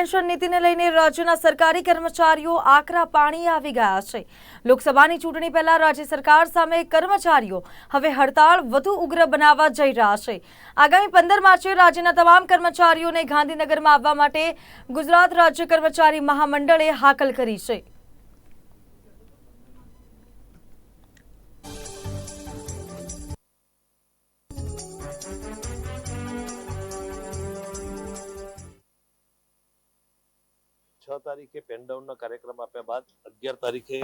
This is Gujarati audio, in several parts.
પેન્શન નીતિને લઈને રાજ્યના સરકારી કર્મચારીઓ આકરા પાણી આવી ગયા છે. લોકસભાની ચૂંટણી પહેલા રાજ્ય સરકાર સામે કર્મચારીઓ હવે હડતાળ વધુ ઉગ્ર બનાવવા જઈ રહ્યા છે. આગામી પંદર માર્ચે રાજ્યના તમામ કર્મચારીઓને ગાંધીનગરમાં આવવા માટે ગુજરાત રાજ્ય કર્મચારી મહામંડળે હાકલ કરી છે. છ તારીખે પેનડાઉનના કાર્યક્રમ આપ્યા બાદ અગિયાર તારીખે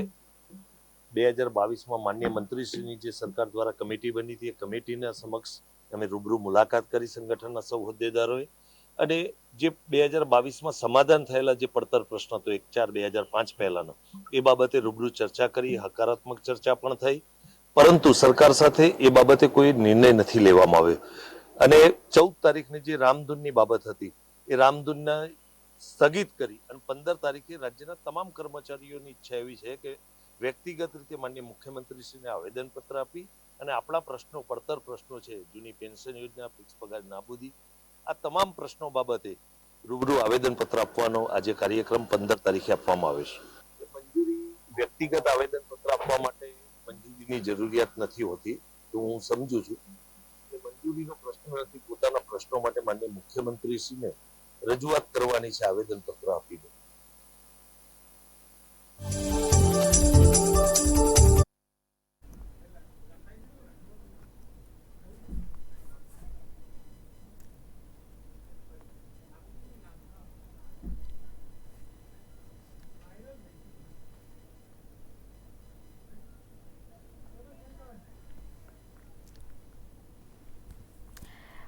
બે હજાર બાવીસમાં માન્ય મંત્રીશ્રીની જે સરકાર દ્વારા કમિટી બની હતી, એ કમિટીના સમક્ષ અમે રૂબરૂ મુલાકાત કરી સંગઠનના સૌ હોદ્દેદારોએ. અને જે બે હજાર બાવીસમાં સમાધાન થયેલા જે પડતર પ્રશ્ન હતો એક ચાર, બે હજાર પાંચ પહેલાનો, એ બાબતે રૂબરૂ ચર્ચા કરી, હકારાત્મક ચર્ચા પણ થઈ. પરંતુ સરકાર સાથે એ બાબતે કોઈ નિર્ણય નથી લેવામાં આવ્યો. અને ચૌદ તારીખની જે રામધૂનની બાબત હતી, એ રામધૂનના સ્થગિત કરી અને પંદર તારીખે રાજ્યના તમામ કર્મચારીઓની ઈચ્છા એવી છે કે વ્યક્તિગત રીતે માન્ય મુખ્યમંત્રીશ્રીને આવેદનપત્ર આપી અને આપણા પ્રશ્નો, પડતર પ્રશ્નો છે, જૂની પેન્શન યોજના ફિક્સ પગાર નાબૂદી આ તમામ પ્રશ્નો બાબતે રૂબરૂ આવેદનપત્ર આપવાનો આજે કાર્યક્રમ પંદર તારીખે આપવામાં આવે મંજૂરી, વ્યક્તિગત આવેદનપત્ર આપવા માટે મંજૂરીની જરૂરિયાત નથી હોતી, તો હું સમજુ છું. મંજૂરીનો પ્રશ્ન નથી, પોતાના પ્રશ્નો માટે માન્ય મુખ્યમંત્રીશ્રીને રજૂઆત કરવાની છે આવેદનપત્ર આપીને.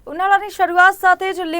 ઉનાળાની શરૂઆત સાથે જ